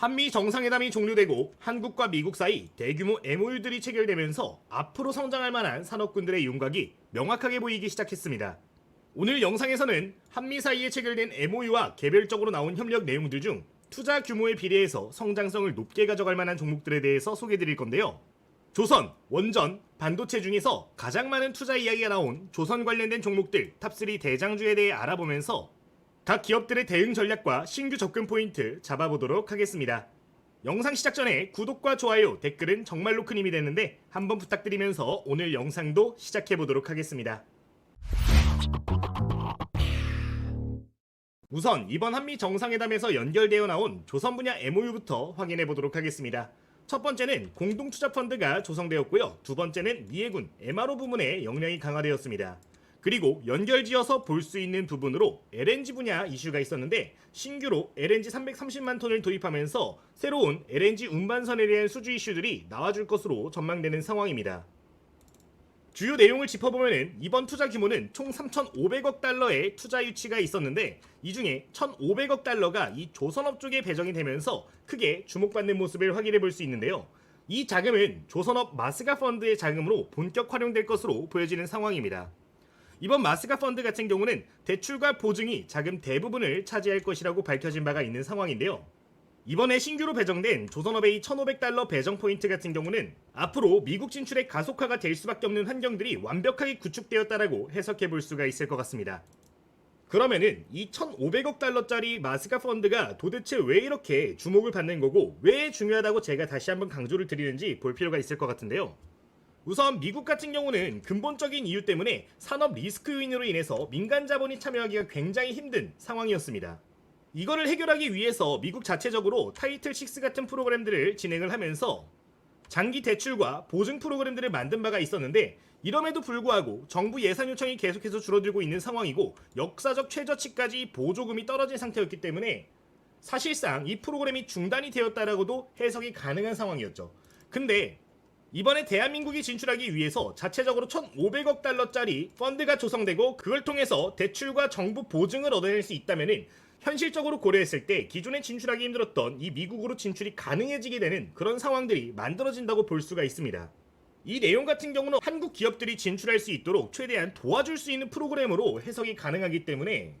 한미 정상회담이 종료되고 한국과 미국 사이 대규모 MOU들이 체결되면서 앞으로 성장할 만한 산업군들의 윤곽이 명확하게 보이기 시작했습니다. 오늘 영상에서는 한미 사이에 체결된 MOU와 개별적으로 나온 협력 내용들 중 투자 규모에 비례해서 성장성을 높게 가져갈 만한 종목들에 대해서 소개드릴 건데요. 조선, 원전, 반도체 중에서 가장 많은 투자 이야기가 나온 조선 관련된 종목들 탑3 대장주에 대해 알아보면서 각 기업들의 대응 전략과 신규 접근 포인트 잡아보도록 하겠습니다. 영상 시작 전에 구독과 좋아요, 댓글은 정말로 큰 힘이 되는데 한번 부탁드리면서 오늘 영상도 시작해 보도록 하겠습니다. 우선 이번 한미 정상회담에서 연결되어 나온 조선 분야 MOU부터 확인해 보도록 하겠습니다. 첫 번째는 공동 투자 펀드가 조성되었고요. 두 번째는 미해군 MRO 부문의 역량이 강화되었습니다. 그리고 연결지어서 볼 수 있는 부분으로 LNG 분야 이슈가 있었는데 신규로 LNG 330만 톤을 도입하면서 새로운 LNG 운반선에 대한 수주 이슈들이 나와줄 것으로 전망되는 상황입니다. 주요 내용을 짚어보면 이번 투자 규모는 총 3,500억 달러의 투자 유치가 있었는데 이 중에 1,500억 달러가 이 조선업 쪽에 배정이 되면서 크게 주목받는 모습을 확인해 볼 수 있는데요. 이 자금은 조선업 마스가 펀드의 자금으로 본격 활용될 것으로 보여지는 상황입니다. 이번 마스가 펀드 같은 경우는 대출과 보증이 자금 대부분을 차지할 것이라고 밝혀진 바가 있는 상황인데요. 이번에 신규로 배정된 조선업의 이 1,500달러 배정 포인트 같은 경우는 앞으로 미국 진출의 가속화가 될 수밖에 없는 환경들이 완벽하게 구축되었다라고 해석해 볼 수가 있을 것 같습니다. 그러면은 이 1,500억 달러짜리 마스가 펀드가 도대체 왜 이렇게 주목을 받는 거고 왜 중요하다고 제가 다시 한번 강조를 드리는지 볼 필요가 있을 것 같은데요. 우선 미국 같은 경우는 근본적인 이유 때문에 산업 리스크 요인으로 인해서 민간 자본이 참여하기가 굉장히 힘든 상황이었습니다. 이거를 해결하기 위해서 미국 자체적으로 타이틀 6 같은 프로그램들을 진행을 하면서 장기 대출과 보증 프로그램들을 만든 바가 있었는데 이럼에도 불구하고 정부 예산 요청이 계속해서 줄어들고 있는 상황이고 역사적 최저치까지 보조금이 떨어진 상태였기 때문에 사실상 이 프로그램이 중단이 되었다라고도 해석이 가능한 상황이었죠. 근데 이번에 대한민국이 진출하기 위해서 자체적으로 1,500억 달러짜리 펀드가 조성되고 그걸 통해서 대출과 정부 보증을 얻어낼 수 있다면은 현실적으로 고려했을 때 기존에 진출하기 힘들었던 이 미국으로 진출이 가능해지게 되는 그런 상황들이 만들어진다고 볼 수가 있습니다. 이 내용 같은 경우는 한국 기업들이 진출할 수 있도록 최대한 도와줄 수 있는 프로그램으로 해석이 가능하기 때문에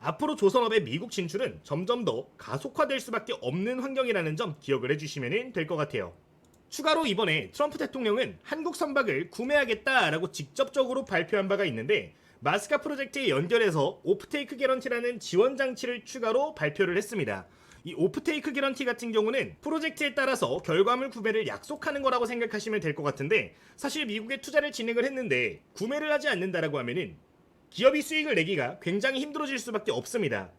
앞으로 조선업의 미국 진출은 점점 더 가속화될 수밖에 없는 환경이라는 점 기억을 해주시면 될 것 같아요. 추가로 이번에 트럼프 대통령은 한국 선박을 구매하겠다라고 직접적으로 발표한 바가 있는데 마스카 프로젝트에 연결해서 오프테이크 개런티라는 지원 장치를 추가로 발표를 했습니다. 이 오프테이크 개런티 같은 경우는 프로젝트에 따라서 결과물 구매를 약속하는 거라고 생각하시면 될 것 같은데 사실 미국에 투자를 진행을 했는데 구매를 하지 않는다라고 하면은 기업이 수익을 내기가 굉장히 힘들어질 수밖에 없습니다.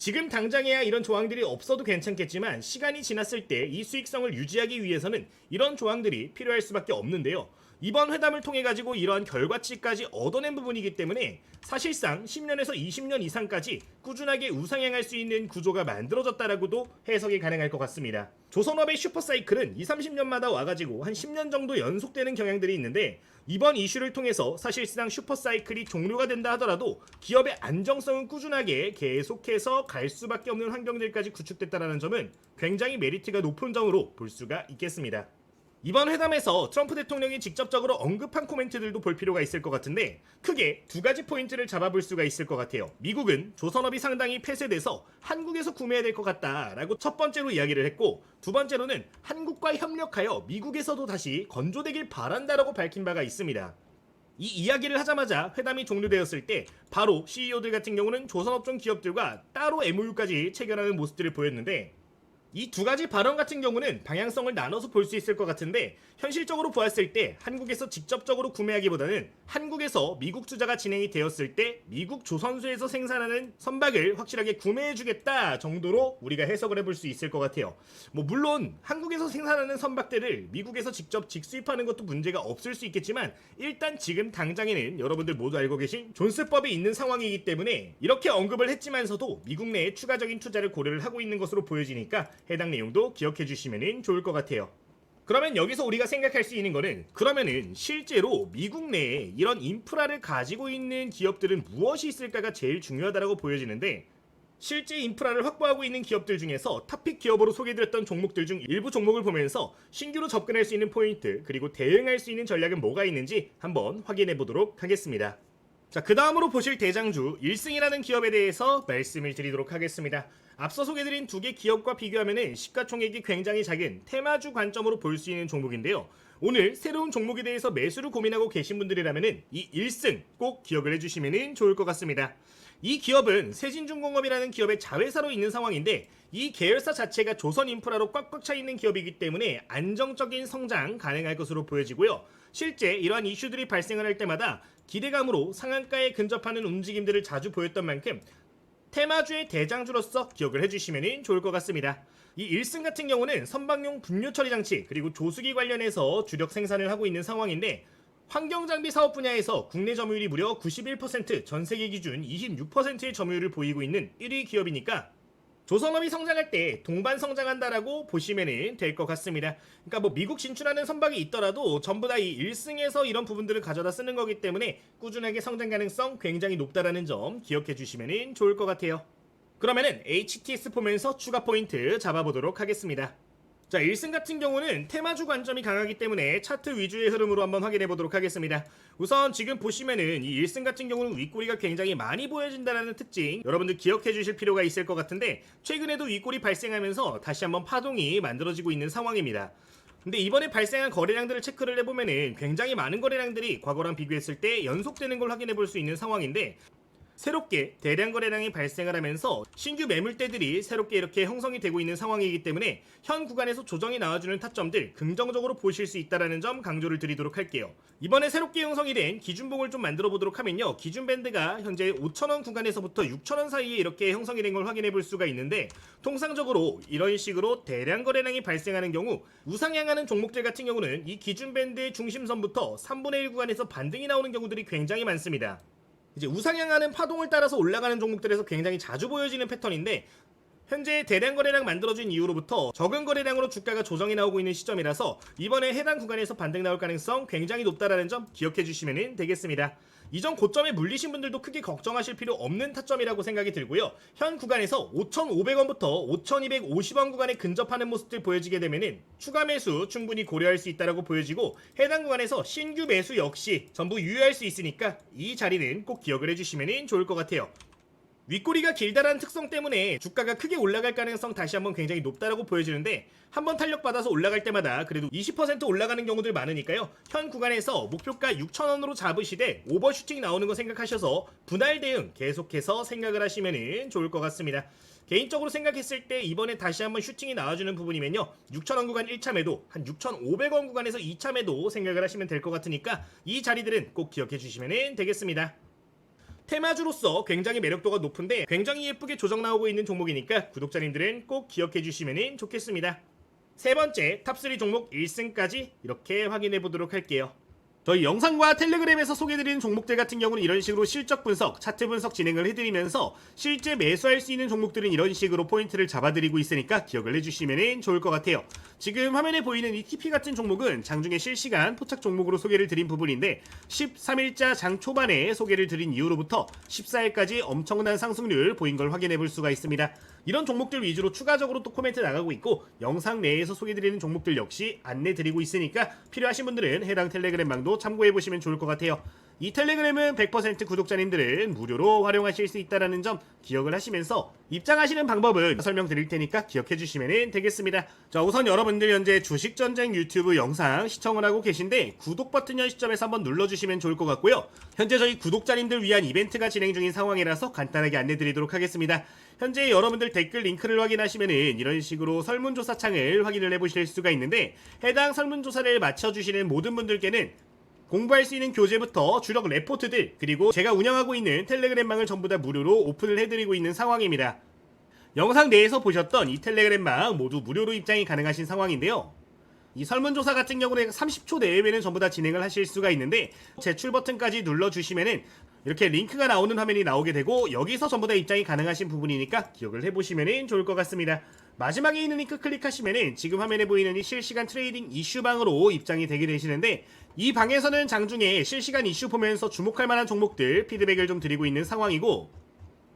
지금 당장에야 이런 조항들이 없어도 괜찮겠지만 시간이 지났을 때 이 수익성을 유지하기 위해서는 이런 조항들이 필요할 수밖에 없는데요. 이번 회담을 통해 가지고 이러한 결과치까지 얻어낸 부분이기 때문에 사실상 10년에서 20년 이상까지 꾸준하게 우상향할 수 있는 구조가 만들어졌다라고도 해석이 가능할 것 같습니다. 조선업의 슈퍼사이클은 2, 30년마다 와가지고 한 10년 정도 연속되는 경향들이 있는데 이번 이슈를 통해서 사실상 슈퍼사이클이 종료가 된다 하더라도 기업의 안정성은 꾸준하게 계속해서 갈 수밖에 없는 환경들까지 구축됐다는 점은 굉장히 메리트가 높은 점으로 볼 수가 있겠습니다. 이번 회담에서 트럼프 대통령이 직접적으로 언급한 코멘트들도 볼 필요가 있을 것 같은데 크게 두 가지 포인트를 잡아볼 수가 있을 것 같아요. 미국은 조선업이 상당히 폐쇄돼서 한국에서 구매해야 될 것 같다라고 첫 번째로 이야기를 했고 두 번째로는 한국과 협력하여 미국에서도 다시 건조되길 바란다라고 밝힌 바가 있습니다. 이 이야기를 하자마자 회담이 종료되었을 때 바로 CEO들 같은 경우는 조선업종 기업들과 따로 MOU까지 체결하는 모습들을 보였는데 이 두 가지 발언 같은 경우는 방향성을 나눠서 볼 수 있을 것 같은데 현실적으로 보았을 때 한국에서 직접적으로 구매하기보다는 한국에서 미국 투자가 진행이 되었을 때 미국 조선소에서 생산하는 선박을 확실하게 구매해주겠다 정도로 우리가 해석을 해볼 수 있을 것 같아요. 뭐 물론 한국에서 생산하는 선박들을 미국에서 직접 직수입하는 것도 문제가 없을 수 있겠지만 일단 지금 당장에는 여러분들 모두 알고 계신 존스법이 있는 상황이기 때문에 이렇게 언급을 했지만서도 미국 내에 추가적인 투자를 고려를 하고 있는 것으로 보여지니까 해당 내용도 기억해 주시면 좋을 것 같아요. 그러면 여기서 우리가 생각할 수 있는 거는 그러면은 실제로 미국 내에 이런 인프라를 가지고 있는 기업들은 무엇이 있을까가 제일 중요하다고 보여지는데 실제 인프라를 확보하고 있는 기업들 중에서 탑픽 기업으로 소개드렸던 종목들 중 일부 종목을 보면서 신규로 접근할 수 있는 포인트 그리고 대응할 수 있는 전략은 뭐가 있는지 한번 확인해 보도록 하겠습니다. 자, 그 다음으로 보실 대장주 1승이라는 기업에 대해서 말씀을 드리도록 하겠습니다. 앞서 소개드린 두 개 기업과 비교하면 시가총액이 굉장히 작은 테마주 관점으로 볼 수 있는 종목인데요. 오늘 새로운 종목에 대해서 매수를 고민하고 계신 분들이라면 이 1승 꼭 기억을 해주시면 좋을 것 같습니다. 이 기업은 세진중공업이라는 기업의 자회사로 있는 상황인데 이 계열사 자체가 조선 인프라로 꽉꽉 차 있는 기업이기 때문에 안정적인 성장 가능할 것으로 보여지고요. 실제 이러한 이슈들이 발생을 할 때마다 기대감으로 상한가에 근접하는 움직임들을 자주 보였던 만큼 테마주의 대장주로서 기억을 해주시면 좋을 것 같습니다. 이 1승 같은 경우는 선박용 분유 처리 장치 그리고 조수기 관련해서 주력 생산을 하고 있는 상황인데 환경장비 사업 분야에서 국내 점유율이 무려 91%, 전 세계 기준 26%의 점유율을 보이고 있는 1위 기업이니까 조선업이 성장할 때 동반 성장한다라고 보시면 될 것 같습니다. 그러니까 뭐 미국 진출하는 선박이 있더라도 전부 다 이 1승에서 이런 부분들을 가져다 쓰는 거기 때문에 꾸준하게 성장 가능성 굉장히 높다라는 점 기억해 주시면 좋을 것 같아요. 그러면은 HTS 보면서 추가 포인트 잡아보도록 하겠습니다. 자, 1승 같은 경우는 테마주 관점이 강하기 때문에 차트 위주의 흐름으로 한번 확인해 보도록 하겠습니다. 우선 지금 보시면은 이 1승 같은 경우는 윗꼬리가 굉장히 많이 보여진다는 특징 여러분들 기억해 주실 필요가 있을 것 같은데 최근에도 윗꼬리 발생하면서 다시 한번 파동이 만들어지고 있는 상황입니다. 근데 이번에 발생한 거래량들을 체크를 해보면은 굉장히 많은 거래량들이 과거랑 비교했을 때 연속되는 걸 확인해 볼 수 있는 상황인데 새롭게 대량 거래량이 발생을 하면서 신규 매물대들이 새롭게 이렇게 형성이 되고 있는 상황이기 때문에 현 구간에서 조정이 나와주는 타점들 긍정적으로 보실 수 있다라는 점 강조를 드리도록 할게요. 이번에 새롭게 형성이 된 기준봉을 좀 만들어 보도록 하면요. 기준 밴드가 현재 5천원 구간에서부터 6천원 사이에 이렇게 형성이 된 걸 확인해 볼 수가 있는데 통상적으로 이런 식으로 대량 거래량이 발생하는 경우 우상향하는 종목들 같은 경우는 이 기준 밴드의 중심선부터 3분의 1 구간에서 반등이 나오는 경우들이 굉장히 많습니다. 이제 우상향하는 파동을 따라서 올라가는 종목들에서 굉장히 자주 보여지는 패턴인데 현재 대량 거래량 만들어진 이후로부터 적은 거래량으로 주가가 조정이 나오고 있는 시점이라서 이번에 해당 구간에서 반등 나올 가능성 굉장히 높다라는 점 기억해 주시면 되겠습니다. 이전 고점에 물리신 분들도 크게 걱정하실 필요 없는 타점이라고 생각이 들고요. 현 구간에서 5,500원부터 5,250원 구간에 근접하는 모습들 보여지게 되면은 추가 매수 충분히 고려할 수 있다라고 보여지고 해당 구간에서 신규 매수 역시 전부 유효할 수 있으니까 이 자리는 꼭 기억을 해주시면 좋을 것 같아요. 윗꼬리가 길다라는 특성 때문에 주가가 크게 올라갈 가능성 다시 한번 굉장히 높다라고 보여지는데 한번 탄력받아서 올라갈 때마다 그래도 20% 올라가는 경우들 많으니까요. 현 구간에서 목표가 6,000원으로 잡으시되 오버슈팅 나오는 거 생각하셔서 분할 대응 계속해서 생각을 하시면 좋을 것 같습니다. 개인적으로 생각했을 때 이번에 다시 한번 슈팅이 나와주는 부분이면요. 6,000원 구간 1차 매도, 한 6,500원 구간에서 2차 매도 생각을 하시면 될 것 같으니까 이 자리들은 꼭 기억해 주시면 되겠습니다. 테마주로서 굉장히 매력도가 높은데 굉장히 예쁘게 조정 나오고 있는 종목이니까 구독자님들은 꼭 기억해 주시면 좋겠습니다. 세 번째 탑3 종목 1승까지 이렇게 확인해 보도록 할게요. 저희 영상과 텔레그램에서 소개드리는 종목들 같은 경우는 이런 식으로 실적 분석, 차트 분석 진행을 해드리면서 실제 매수할 수 있는 종목들은 이런 식으로 포인트를 잡아드리고 있으니까 기억을 해주시면 좋을 것 같아요. 지금 화면에 보이는 이 TP 같은 종목은 장중에 실시간 포착 종목으로 소개를 드린 부분인데 13일자 장 초반에 소개를 드린 이후로부터 14일까지 엄청난 상승률 보인 걸 확인해 볼 수가 있습니다. 이런 종목들 위주로 추가적으로 또 코멘트 나가고 있고 영상 내에서 소개드리는 종목들 역시 안내 드리고 있으니까 필요하신 분들은 해당 텔레그램방도 참고해 보시면 좋을 것 같아요. 이 텔레그램은 100% 구독자님들은 무료로 활용하실 수 있다는 점 기억을 하시면서 입장하시는 방법은 설명드릴 테니까 기억해 주시면 되겠습니다. 자 우선 여러분들 현재 주식전쟁 유튜브 영상 시청을 하고 계신데 구독 버튼 현 시점에서 한번 눌러주시면 좋을 것 같고요. 현재 저희 구독자님들 위한 이벤트가 진행 중인 상황이라서 간단하게 안내 드리도록 하겠습니다. 현재 여러분들 댓글 링크를 확인하시면은 이런 식으로 설문조사 창을 확인을 해보실 수가 있는데 해당 설문조사를 맞춰주시는 모든 분들께는 공부할 수 있는 교재부터 주력 레포트들 그리고 제가 운영하고 있는 텔레그램망을 전부 다 무료로 오픈을 해드리고 있는 상황입니다. 영상 내에서 보셨던 이 텔레그램망 모두 무료로 입장이 가능하신 상황인데요. 이 설문조사 같은 경우는 30초 내외에는 전부 다 진행을 하실 수가 있는데 제출 버튼까지 눌러주시면은 이렇게 링크가 나오는 화면이 나오게 되고 여기서 전부 다 입장이 가능하신 부분이니까 기억을 해보시면 좋을 것 같습니다. 마지막에 있는 링크 클릭하시면은 지금 화면에 보이는 이 실시간 트레이딩 이슈방으로 입장이 되게 되시는데 이 방에서는 장중에 실시간 이슈 보면서 주목할 만한 종목들 피드백을 좀 드리고 있는 상황이고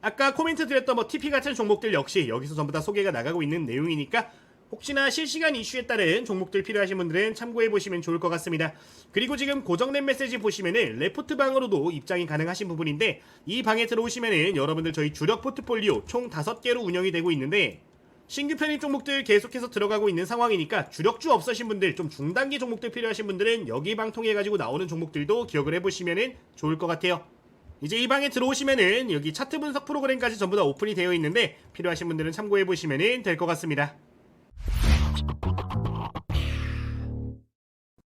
아까 코멘트 드렸던 뭐 TP 같은 종목들 역시 여기서 전부 다 소개가 나가고 있는 내용이니까 혹시나 실시간 이슈에 따른 종목들 필요하신 분들은 참고해 보시면 좋을 것 같습니다. 그리고 지금 고정된 메시지 보시면은 레포트 방으로도 입장이 가능하신 부분인데 이 방에 들어오시면은 여러분들 저희 주력 포트폴리오 총 5개로 운영이 되고 있는데 신규 편입 종목들 계속해서 들어가고 있는 상황이니까 주력주 없으신 분들 좀 중단기 종목들 필요하신 분들은 여기 방 통해 가지고 나오는 종목들도 기억을 해보시면은 좋을 것 같아요. 이제 이 방에 들어오시면은 여기 차트 분석 프로그램까지 전부 다 오픈이 되어 있는데 필요하신 분들은 참고해 보시면은 될 것 같습니다. Thank you.